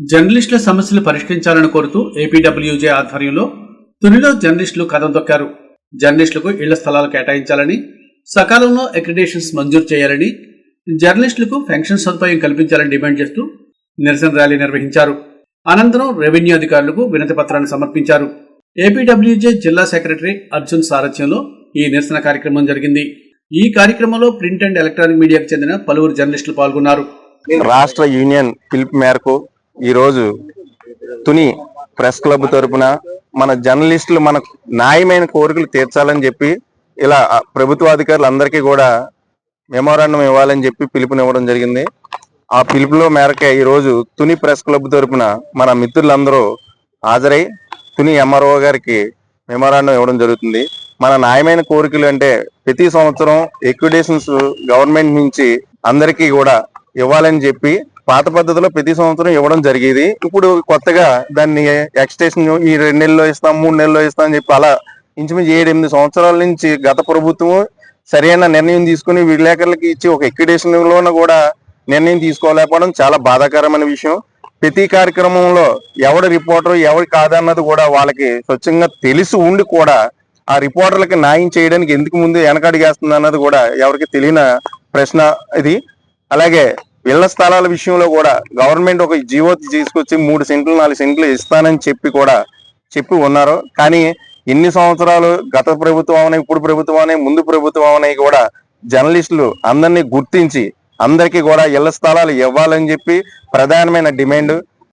జర్నలిస్టుల సమస్యలు పరిష్కరించాలని కోరుతూ ఏపీడబ్ల్యూజే ఆధ్వర్యంలో తునిలో జర్నలిస్టులు కథం తొక్కారు. జర్నలిస్టులకు ఇళ్ళ స్థలాలు కేటాయించాలని సకాలంలో అక్రిడేషన్స్ మంజూరు చేయాలని జర్నలిస్టులకు పెన్షన్ సదుపాయం కల్పించాలని డిమాండ్ చేస్తూ నిరసన ర్యాలీ నిర్వహించారు. అనంతరం రెవెన్యూ అధికారులకు వినతి పత్రాన్ని సమర్పించారు. ఏపీడబ్ల్యూజే జిల్లా సెక్రటరీ అర్జున్ సారథ్యంలో ఈ నిరసన కార్యక్రమం జరిగింది. ఈ కార్యక్రమంలో ప్రింట్ అండ్ ఎలక్ట్రానిక్ మీడియాకు చెందిన పలువురు జర్నలిస్టులు పాల్గొన్నారు. రాష్ట్ర యూనియన్ పిలుపు మేరకు ఈరోజు తుని ప్రెస్ క్లబ్ తరపున మన జర్నలిస్టులు మన న్యాయమైన కోరికలు తీర్చాలని చెప్పి ఇలా ఆ ప్రభుత్వ అధికారులందరికీ కూడా మెమోరాండం ఇవ్వాలని చెప్పి పిలుపునివ్వడం జరిగింది. ఆ పిలుపులో మేరకే ఈరోజు తుని ప్రెస్ క్లబ్ తరపున మన మిత్రులందరూ హాజరై తుని ఎంఆర్ఓ గారికి మెమోరాండం ఇవ్వడం జరుగుతుంది. మన న్యాయమైన కోరికలు అంటే ప్రతి సంవత్సరం ఎక్విడేషన్స్ గవర్నమెంట్ నుంచి అందరికీ కూడా ఇవ్వాలని చెప్పి పాత పద్ధతిలో ప్రతి సంవత్సరం ఇవ్వడం జరిగేది. ఇప్పుడు కొత్తగా దాన్ని ఎక్స్టేషన్ ఈ రెండు నెలల్లో ఇస్తాం మూడు నెలల్లో ఇస్తాం అని చెప్పి అలా ఇంచుమించు ఏడు ఎనిమిది సంవత్సరాల నుంచి గత ప్రభుత్వం సరైన నిర్ణయం తీసుకుని విలేకరులకి ఇచ్చి ఒక ఎక్విడేషన్ లోన కూడా నిర్ణయం తీసుకోలేకపోవడం చాలా బాధాకరమైన విషయం. ప్రతి కార్యక్రమంలో ఎవడు రిపోర్టర్ ఎవరు కాదన్నది కూడా వాళ్ళకి స్వచ్ఛంగా తెలిసి ఉండి కూడా ఆ రిపోర్టర్లకి న్యాయం చేయడానికి ఎందుకు ముందు వెనకడిగేస్తుంది అన్నది కూడా ఎవరికి తెలియని ప్రశ్న ఇది. అలాగే ఇళ్ళ స్థలాల విషయంలో కూడా గవర్నమెంట్ ఒక జీవో తీసుకొచ్చి మూడు సెంట్లు నాలుగు సెంట్లు ఇస్తానని చెప్పి కూడా చెప్పి ఉన్నారు. కానీ ఎన్ని సంవత్సరాలు గత ప్రభుత్వం అవని ఇప్పుడు ప్రభుత్వం అవని ముందు ప్రభుత్వం అవని కూడా జర్నలిస్టులు అందరినీ గుర్తించి అందరికీ కూడా ఇళ్ళ స్థలాలు ఇవ్వాలని చెప్పి ప్రధానమైన డిమాండ్.